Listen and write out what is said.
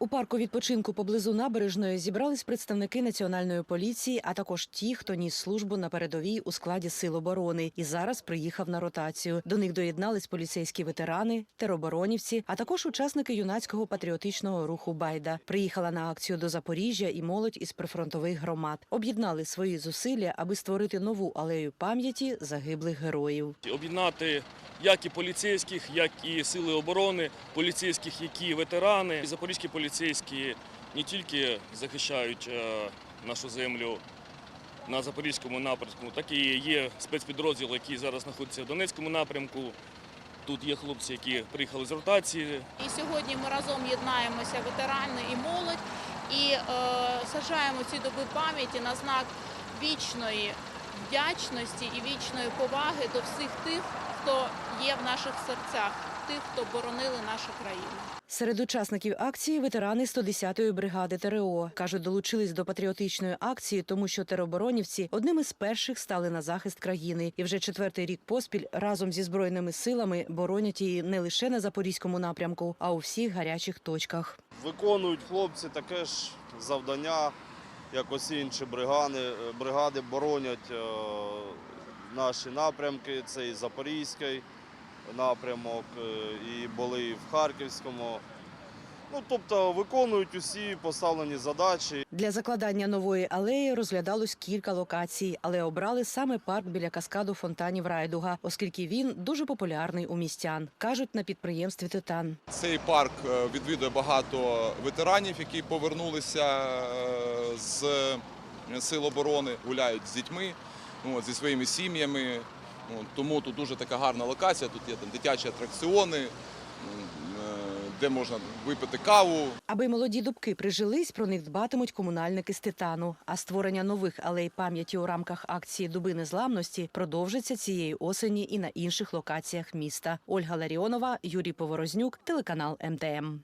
У парку відпочинку поблизу набережної зібрались представники національної поліції, а також ті, хто ніс службу на передовій у складі сил оборони і зараз приїхав на ротацію. До них доєднались поліцейські ветерани, тероборонівці, а також учасники юнацького патріотичного руху Байда. Приїхала на акцію до Запоріжжя і молодь із прифронтових громад. Об'єднали свої зусилля, аби створити нову алею пам'яті загиблих героїв. об'єднати як і поліцейських, як і сили оборони, поліцейських, які ветерани. Запорізькі поліцейські не тільки захищають е, нашу землю на запорізькому напрямку, так і є спецпідрозділ, який зараз знаходиться в Донецькому напрямку. Тут є хлопці, які приїхали з ротації, І сьогодні ми разом єднаємося, ветерани і молодь, і е, сажаємо ці доби пам'яті на знак вічної вдячності і вічної поваги до всіх тих, хто є в наших серцях, тих, хто боронили нашу країну. Серед учасників акції ветерани 110-ї бригади ТРО кажуть, долучились до патріотичної акції, тому що тероборонівці одними з перших стали на захист країни, і вже четвертий рік поспіль разом зі збройними силами боронять її не лише на запорізькому напрямку, а у всіх гарячих точках. Виконують хлопці таке ж завдання, як усі інші бригади. Бригади боронять е, наші напрямки. Це і Запорізький напрямок, е, і були і в Харківському. Ну, тобто виконують усі поставлені задачі. Для закладання нової алеї розглядалось кілька локацій, але обрали саме парк біля каскаду фонтанів Райдуга, оскільки він дуже популярний у містян, кажуть на підприємстві Титан. Цей парк е, відвідує багато ветеранів, які повернулися е, з сил оборони, гуляють з дітьми, от, зі своїми сім'ями. Тому тут дуже така гарна локація. Тут є там дитячі атракціони, де можна випити каву, Аби молоді дубки прижились, про них дбатимуть комунальники з титану. А створення нових алей пам'яті у рамках акції Дуби незламності продовжиться цієї осені і на інших локаціях міста. Ольга Ларіонова, Юрій Поворознюк, телеканал МТМ.